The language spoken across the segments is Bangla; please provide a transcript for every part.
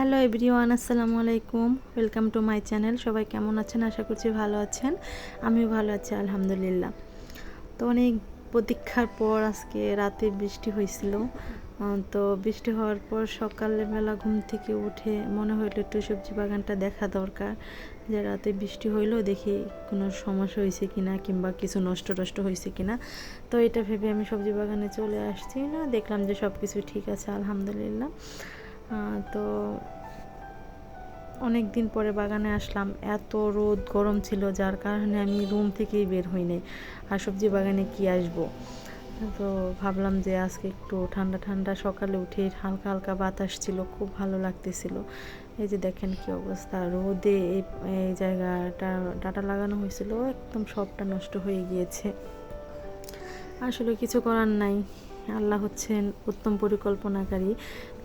হ্যালো এভরিওয়ান, আসসালামু আলাইকুম। ওয়েলকাম টু মাই চ্যানেল সবাই কেমন আছেন? আশা করছি ভালো আছেন। আমিও ভালো আছি, আলহামদুলিল্লাহ। তো অনেক প্রতীক্ষার পর আজকে রাতে বৃষ্টি হয়েছিল। তো বৃষ্টি হওয়ার পর সকালবেলা ঘুম থেকে উঠে মনে হইল একটু সবজি বাগানটা দেখা দরকার। যে রাতে বৃষ্টি হইল, দেখি কোনো সমস্যা হয়েছে কি না কিংবা কিছু নষ্ট টষ্ট হয়েছে কি না তো এটা ভেবে আমি সবজি বাগানে চলে আসছি না। দেখলাম যে সব কিছু ঠিক আছে, আলহামদুলিল্লাহ। তো অনেক দিন পরে বাগানে আসলাম। এত রোদ, গরম ছিল, যার কারণে আমি রুম থেকেই বের হই নাই। আর সবজি বাগানে কি আসব? তো ভাবলাম যে আজকে একটু ঠান্ডা ঠান্ডা সকালে উঠে হালকা হালকা বাতাস ছিল, খুব ভালো লাগতেছিল। এই যে দেখেন কি অবস্থা, রোদে এই এই জায়গাটা, ডাটা লাগানো হয়েছিল, একদম সবটা নষ্ট হয়ে গিয়েছে। আসলে কিছু করার নাই। আল্লাহ হচ্ছেন উত্তম পরিকল্পনাকারী।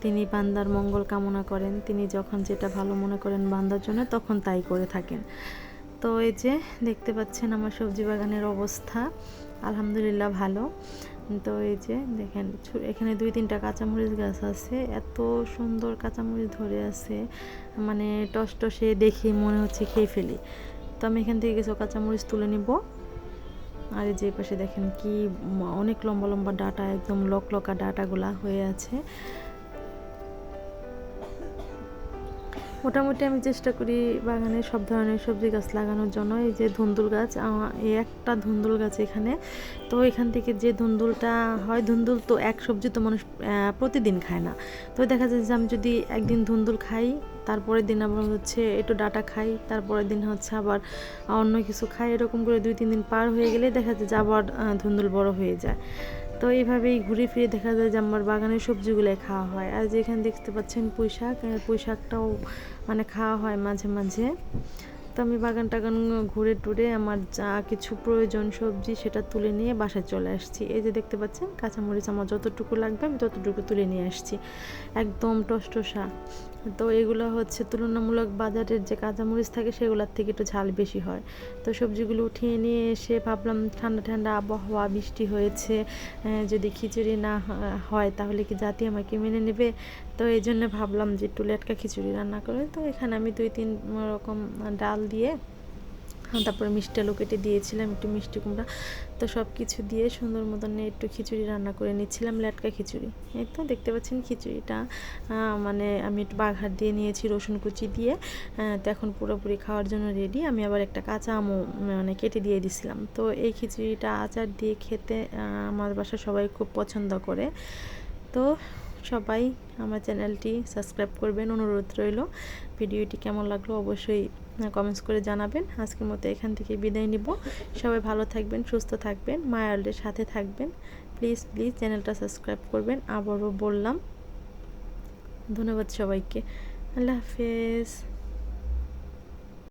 তিনি বান্দার মঙ্গল কামনা করেন। তিনি যখন যেটা ভালো মনে করেন বান্দার জন্য, তখন তাই করে থাকেন। তো এই যে দেখতে পাচ্ছেন আমার সবজি বাগানের অবস্থা। আলহামদুলিল্লাহ ভালো। তো এই যে দেখেন এখানে দুই তিনটা কাঁচামরিচ গাছ আছে। এত সুন্দর কাঁচামরিচ ধরে আছে। মানে টস টসে দেখে মনে হচ্ছে খেয়ে ফেলি। তো আমি এখান থেকে কিছু কাঁচামরিচ তুলে নিব। আর যে পাশে দেখেন কি অনেক লম্বা লম্বা ডাটা, একদম লক লকা ডাটাগুলা হয়ে আছে। মোটামুটি আমি চেষ্টা করি বাগানে সব ধরনের সবজি গাছ লাগানোর জন্য। এই যে ধুন্দুল গাছ এই একটা ধুন্দুল গাছ এখানে। তো এখান থেকে যে ধুন্দুলটা হয়, ধুন্দুল তো এক সবজি তো মানুষ প্রতিদিন খায় না। তো দেখা যায় যে আমি যদি একদিন ধুন্দুল খাই তারপরের দিন আবার হচ্ছে একটু ডাটা খাই, তারপরের দিন হচ্ছে আবার অন্য কিছু খাই, এরকম করে দুই তিন দিন পার হয়ে গেলে দেখা যায় যে আবার ধুন্দুল বড় হয়ে যায়। তো এইভাবেই ঘুরে ফিরে দেখা যায় যে আমার বাগানের সবজিগুলো খাওয়া হয়। আর যেখানে দেখতে পাচ্ছেন পুঁই শাক পুঁই শাকটাও মানে খাওয়া হয় মাঝে মাঝে। তো আমি বাগান টাগান ঘুরে টুরে আমার যা কিছু প্রয়োজন সবজি সেটা তুলে নিয়ে বাসায় চলে আসছি। এই যে দেখতে পাচ্ছেন, কাঁচামরিচ আমার যতটুকু লাগবে আমি ততটুকু তুলে নিয়ে আসছি। একদম টসটসা। তো এগুলো হচ্ছে তুলনামূলক বাজারের যে কাঁচামরিচ থাকে সেগুলোর থেকে একটু ঝাল বেশি হয়। তো সবজিগুলো উঠিয়ে নিয়ে এসে ভাবলাম ঠান্ডা ঠান্ডা আবহাওয়া, বৃষ্টি হয়েছে যদি খিচুড়ি না হয় তাহলে কি জাতি আমাকে মেনে নেবে? তো এই জন্য ভাবলাম যে একটু লেটকা খিচুড়ি রান্না করে, তো এখানে আমি দুই তিন রকম ডাল দিয়ে তারপরে মিষ্টি আলু কেটে দিয়েছিলাম, একটু মিষ্টি কুমড়া, তো সব কিছু দিয়ে সুন্দর মতন একটু খিচুড়ি রান্না করে নিচ্ছিলাম, লেটকা খিচুড়ি। এই তো দেখতে পাচ্ছেন খিচুড়িটা মানে আমি একটু বাঘার দিয়ে নিয়েছি রসুন কুচি দিয়ে তো এখন পুরোপুরি খাওয়ার জন্য রেডি আমি আবার একটা কাঁচা আমও মানে কেটে দিয়ে দিছিলাম। তো এই খিচুড়িটা আচার দিয়ে খেতে আমার বাসা সবাই খুব পছন্দ করে। তো সবাই আমার চ্যানেলটি সাবস্ক্রাইব করবেন, অনুরোধ রইল। ভিডিওটি কেমন লাগল অবশ্যই কমেন্টস করে জানাবেন। আজকের মতো এখান থেকে বিদায় নিব। সবাই ভালো থাকবেন, সুস্থ থাকবেন, মায়ালদের সাথে থাকবেন। প্লিজ প্লিজ চ্যানেলটা সাবস্ক্রাইব করবেন। আবারও বললাম, ধন্যবাদ সবাইকে। আল্লাহ হাফেজ।